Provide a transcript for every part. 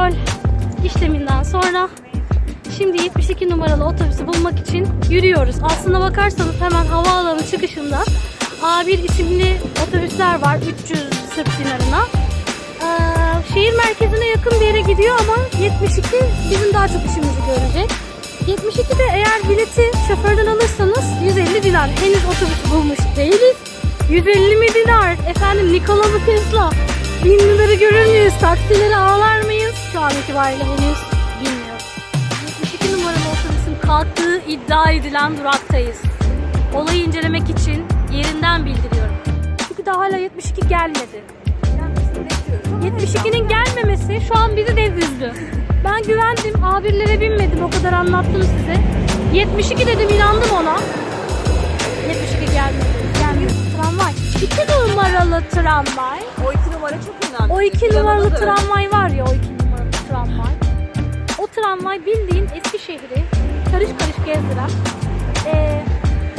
kontrol işleminden sonra şimdi 72 numaralı otobüsü bulmak için yürüyoruz. Aslına bakarsanız hemen havaalanı çıkışında A1 isimli otobüsler var 300 Sırp dinarına. Ee, şehir merkezine yakın bir yere gidiyor ama 72 bizim daha çok işimizi görecek. 72'de eğer bileti şoförden alırsanız 150 dinar. Henüz otobüs bulmuş değiliz. 150 mi dinar? Efendim Nikola Tesla. Bin liraları görür müyüz? Taksileri ağlar mıyız? Şu an itibariyle henüz bilmiyoruz. 72 numaralı otobüsün kalktığı iddia edilen duraktayız. Olayı incelemek için yerinden bildiriyorum. Çünkü daha hala 72 gelmedi. 72'nin gelmemesi şu an bizi de üzdü. Ben güvendim. A1'lere binmedim. O kadar anlattım size. 72 dedim inandım ona. 72 gelmedi. Gelmedi. Tramvay. 2 numaralı tramvay. O iki numara çok önemli. O 2 Planına numaralı tramvay var ya o 2 numaralı tramvay. O tramvay bildiğin Eskişehir'i karış karış gezdiren eee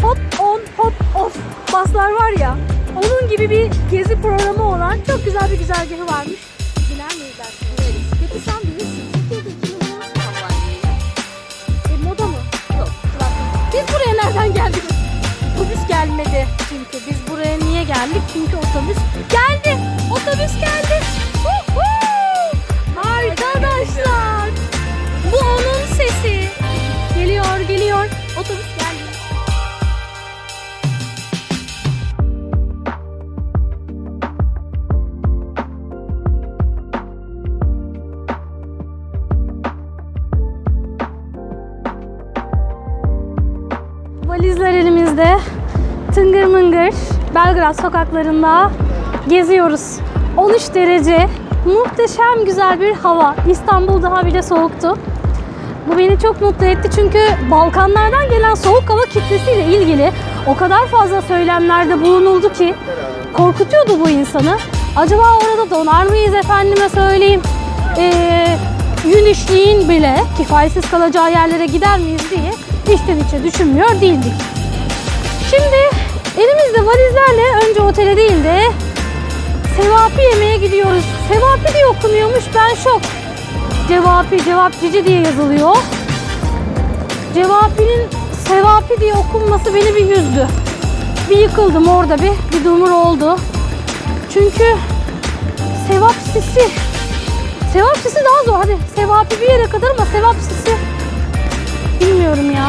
hop on hop off baslar var ya onun gibi bir gezi programı olan çok güzel bir güzergahı varmış. Biler miyiz dersiniz? Peki sen bilirsin. Türkiye'de 2 numaralı Tramvay. e, moda mı? Yok. Biz buraya nereden geldik? Otobüs gelmedi çünkü. Biz buraya niye geldik? Çünkü otobüs geldi. Otobüs geldi. Arkadaşlar. Bu onun sesi. Geliyor, geliyor. Otobüs geldi. Valizler elimizde. Tıngır mıngır Belgrad sokaklarında geziyoruz. 13 derece muhteşem güzel bir hava. İstanbul daha bile soğuktu. Bu beni çok mutlu etti çünkü Balkanlardan gelen soğuk hava kitlesiyle ilgili o kadar fazla söylemlerde bulunuldu ki korkutuyordu bu insanı. Acaba orada donar mıyız efendime söyleyeyim? Ee, yün işliğin bile kifayetsiz kalacağı yerlere gider miyiz diye içten içe düşünmüyor değildik. Şimdi elimizde valizlerle önce otele değil de Sevapi yemeğe gidiyoruz. Sevapi diye okunuyormuş ben şok. Cevapi, cevapçıcı diye yazılıyor. Cevapi'nin Sevapi diye okunması beni bir üzdü. Bir yıkıldım orada bir, bir dumur oldu. Çünkü Sevap sisi. Sevap sisi daha zor. Hadi Sevapi bir yere kadar ama Sevap sisi bilmiyorum ya.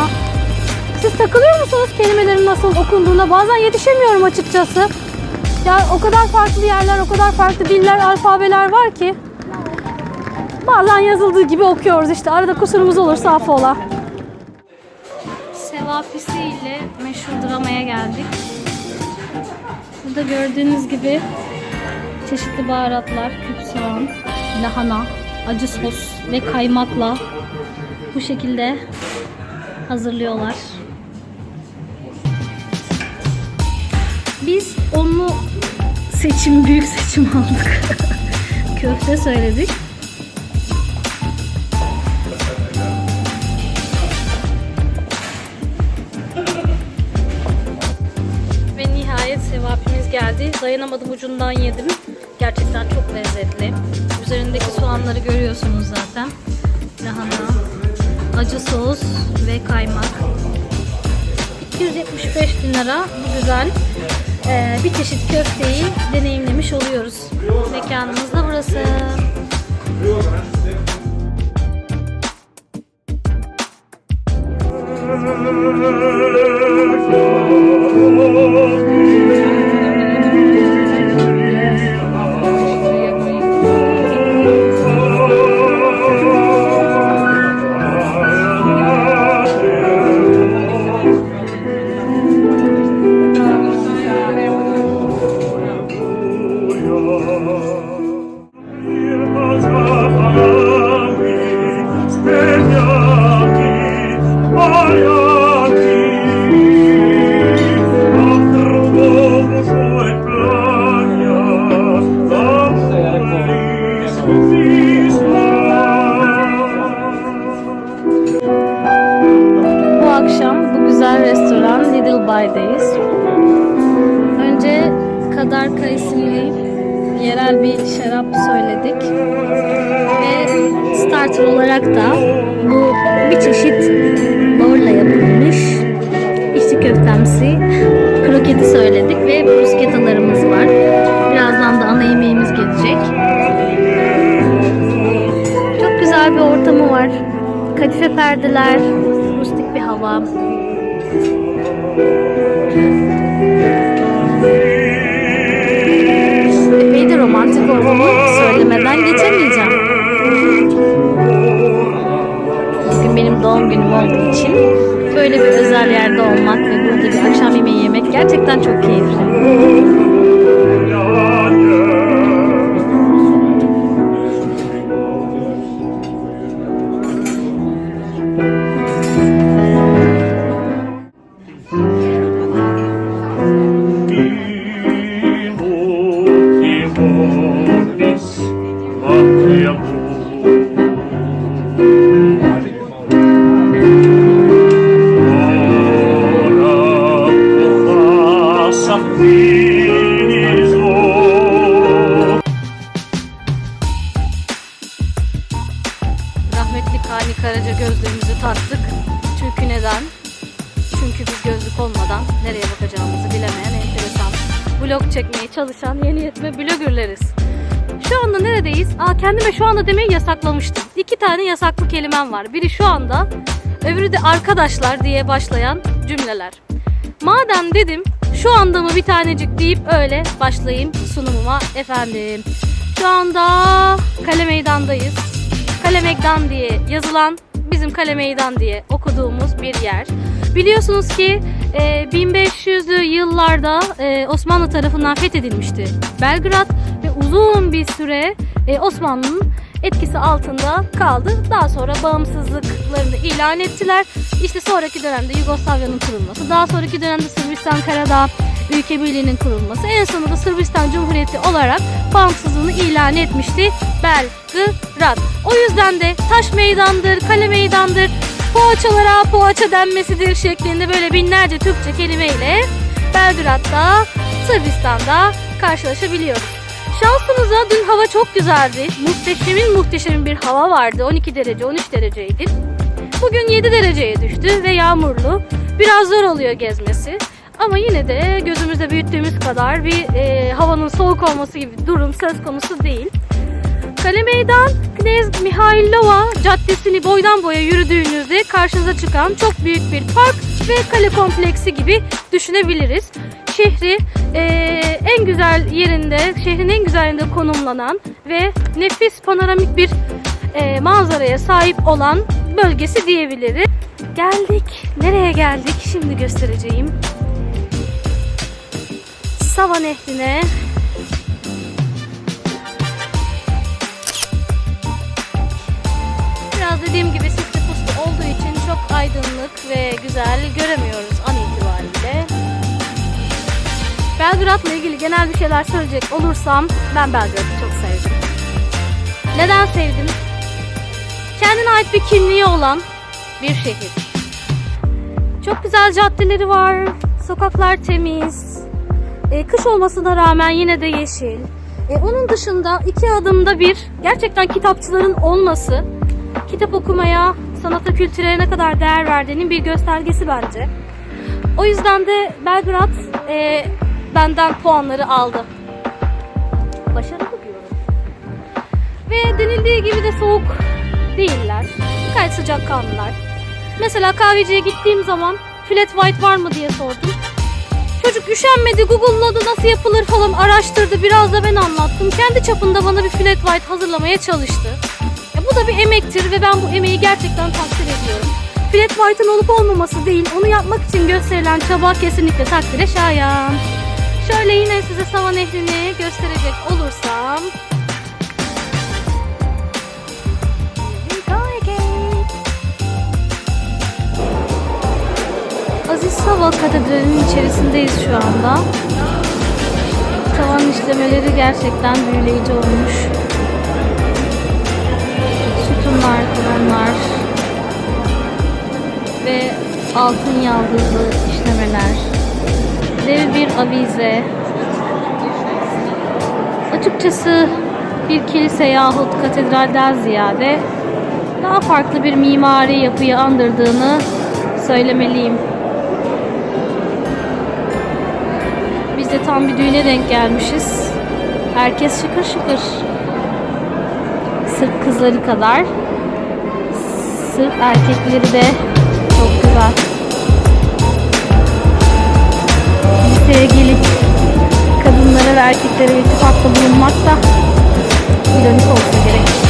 Siz takılıyor musunuz kelimelerin nasıl okunduğuna? Bazen yetişemiyorum açıkçası. Ya o kadar farklı yerler, o kadar farklı diller, alfabeler var ki. Bazen yazıldığı gibi okuyoruz işte. Arada kusurumuz olursa affola. Sevapisi ile meşhur dramaya geldik. Burada gördüğünüz gibi çeşitli baharatlar, küp soğan, lahana, acı sos ve kaymakla bu şekilde hazırlıyorlar. Biz onlu seçim, büyük seçim aldık. Köfte söyledik. Ve nihayet sevapimiz geldi. Dayanamadım ucundan yedim. Gerçekten çok lezzetli. Üzerindeki soğanları görüyorsunuz zaten. Lahana, acı sos ve kaymak. 275 dinara bu güzel bir çeşit köfteyi deneyimlemiş oluyoruz. Mekanımız da burası. Bu köftemsi kroketi söyledik ve bruschettalarımız var. Birazdan da ana yemeğimiz gelecek. Çok güzel bir ortamı var. Kadife perdeler, rustik bir hava. Epey de romantik ortamı söylemeden geçemeyeceğim. Bugün benim doğum günüm olduğu için böyle bir özel yerde olmak ve burada bir akşam yemeği yemek gerçekten çok keyifli. Timotimonis bakacağımızı bilemeyen enteresan, vlog çekmeye çalışan yeni yetme bloggerleriz. Şu anda neredeyiz? Aa kendime şu anda demeyi yasaklamıştım. İki tane yasaklı kelimem var. Biri şu anda, öbürü de arkadaşlar diye başlayan cümleler. Madem dedim şu anda mı bir tanecik deyip öyle başlayayım sunumuma efendim. Şu anda Kale Meydan'dayız. Kale Meydan diye yazılan bizim Kale Meydan diye okuduğumuz bir yer. Biliyorsunuz ki 1500'lü yıllarda e, Osmanlı tarafından fethedilmişti Belgrad ve uzun bir süre e, Osmanlı'nın etkisi altında kaldı. Daha sonra bağımsızlıklarını ilan ettiler. İşte sonraki dönemde Yugoslavya'nın kurulması, daha sonraki dönemde Sırbistan Karadağ Ülke Birliği'nin kurulması, en sonunda Sırbistan Cumhuriyeti olarak bağımsızlığını ilan etmişti Belgrad. O yüzden de taş meydandır, kale meydandır, poğaçalara poğaça denmesidir şeklinde böyle binlerce Türkçe kelimeyle Belgrad'da, Sırbistan'da karşılaşabiliyoruz. Şansımıza dün hava çok güzeldi. Muhteşemin muhteşemin bir hava vardı. 12 derece, 13 dereceydi. Bugün 7 dereceye düştü ve yağmurlu. Biraz zor oluyor gezmesi. Ama yine de gözümüzde büyüttüğümüz kadar bir e, havanın soğuk olması gibi bir durum söz konusu değil. Kale Meydan Knez Mihailova Caddesi'ni boydan boya yürüdüğünüzde karşınıza çıkan çok büyük bir park ve kale kompleksi gibi düşünebiliriz. Şehri e, en güzel yerinde, şehrin en güzel yerinde konumlanan ve nefis panoramik bir e, manzaraya sahip olan bölgesi diyebiliriz. Geldik. Nereye geldik? Şimdi göstereceğim. Sava Nehri'ne dediğim gibi sisli puslu olduğu için çok aydınlık ve güzel göremiyoruz an itibariyle. Belgrad'la ilgili genel bir şeyler söyleyecek olursam ben Belgrad'ı çok sevdim. Neden sevdim? Kendine ait bir kimliği olan bir şehir. Çok güzel caddeleri var, sokaklar temiz, e, kış olmasına rağmen yine de yeşil. E, onun dışında iki adımda bir gerçekten kitapçıların olması, kitap okumaya, sanata, kültüre ne kadar değer verdiğinin bir göstergesi bence. O yüzden de Belgrad e, benden puanları aldı. Başarılı diyorum. Ve denildiği gibi de soğuk değiller. Gayet sıcakkanlılar. Mesela kahveciye gittiğim zaman flat white var mı diye sordum. Çocuk üşenmedi, Google'ladı nasıl yapılır falan araştırdı. Biraz da ben anlattım. Kendi çapında bana bir flat white hazırlamaya çalıştı. Bu da bir emektir ve ben bu emeği gerçekten takdir ediyorum. Flat white'ın olup olmaması değil, onu yapmak için gösterilen çaba kesinlikle takdire şayan. Şöyle yine size Sava Nehri'ni gösterecek olursam. Aziz Sava Katedrali'nin içerisindeyiz şu anda. Tavan işlemeleri gerçekten büyüleyici olmuş. Sütunlar, kolonlar ve altın yaldızlı işlemeler. Dev bir avize. Açıkçası bir kilise yahut katedralden ziyade daha farklı bir mimari yapıyı andırdığını söylemeliyim. Biz de tam bir düğüne denk gelmişiz. Herkes şıkır şıkır. Sırf kızları kadar. Sırf erkekleri de çok güzel. Kiliseye gelip kadınlara ve erkeklere iltifatta bulunmak da ironik olsa gerek.